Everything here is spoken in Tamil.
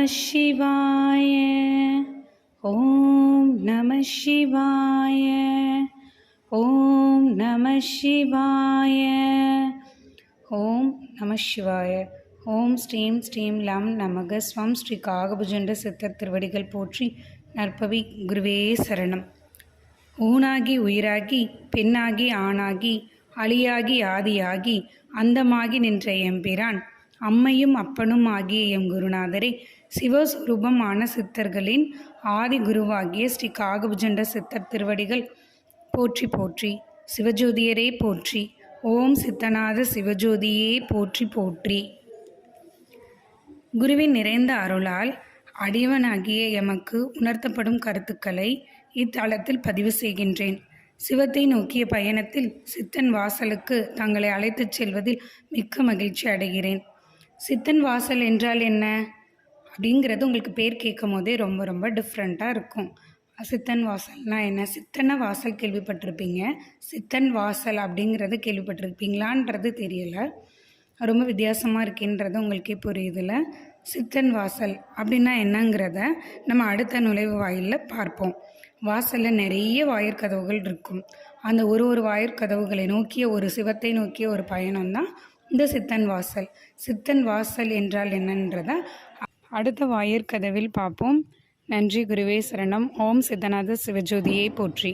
நம சிவாய. ஓம் நம சிவாய. ஓம் நம சிவாய. ஓம் நம சிவாய. ஓம் ஸ்ரீம் ஸ்ரீம் லம் நமக ஸ்வம் ஸ்ரீ காகபுஜண்ட சித்தர் திருவடிகள் போற்றி நற்பவி குருவே சரணம். ஊனாகி உயிராகி பெண்ணாகி ஆணாகி அழியாகி ஆதியாகி அந்தமாகி நின்ற எம்பிரான் அம்மையும் அப்பனும் ஆகிய எம் குருநாதரை சிவஸ்வரூபமான சித்தர்களின் ஆதி குருவாகிய ஸ்ரீ காகபுஜண்ட சித்தர் திருவடிகள். போற்றி போற்றி. சிவஜோதியரே போற்றி. ஓம் சித்தநாத சிவஜோதியே போற்றி போற்றி. குருவின் நிறைந்த அருளால் அடியவனாகிய எமக்கு உணர்த்தப்படும் கருத்துக்களை இத்தளத்தில் பதிவு செய்கின்றேன். சிவத்தை நோக்கிய பயணத்தில் சித்தன் வாசலுக்கு தங்களை அழைத்துச் செல்வதில் மிக்க மகிழ்ச்சி அடைகிறேன். சித்தன் வாசல் என்றால் என்ன? அப்படிங்கிறது உங்களுக்கு பேர் கேட்கும் போதே ரொம்ப ரொம்ப டிஃப்ரெண்ட்டாக இருக்கும். சித்தன் வாசல்னால் என்ன? சித்தனை வாசல் கேள்விப்பட்டிருப்பீங்க. சித்தன் வாசல் அப்படிங்கிறது கேள்விப்பட்டிருப்பீங்களான்றது தெரியலை. ரொம்ப வித்தியாசமாக இருக்கின்றது உங்களுக்கே புரியுதுல. சித்தன் வாசல் அப்படின்னா என்னங்கிறத நம்ம அடுத்த நுழைவு வாயிலில் பார்ப்போம். வாசலில் நிறைய வாயிற்கதவுகள் இருக்கும். அந்த ஒரு ஒரு வாயிற்கதவுகளை நோக்கிய ஒரு சிவத்தை நோக்கிய ஒரு பயணம் தான் இந்த சித்தன் வாசல். சித்தன் வாசல் என்றால் என்னன்றதை அடுத்த வாயிற்கதவில் பார்ப்போம். நன்றி குருவே சரணம். ஓம் சித்தநாத சிவஜோதியை போற்றி.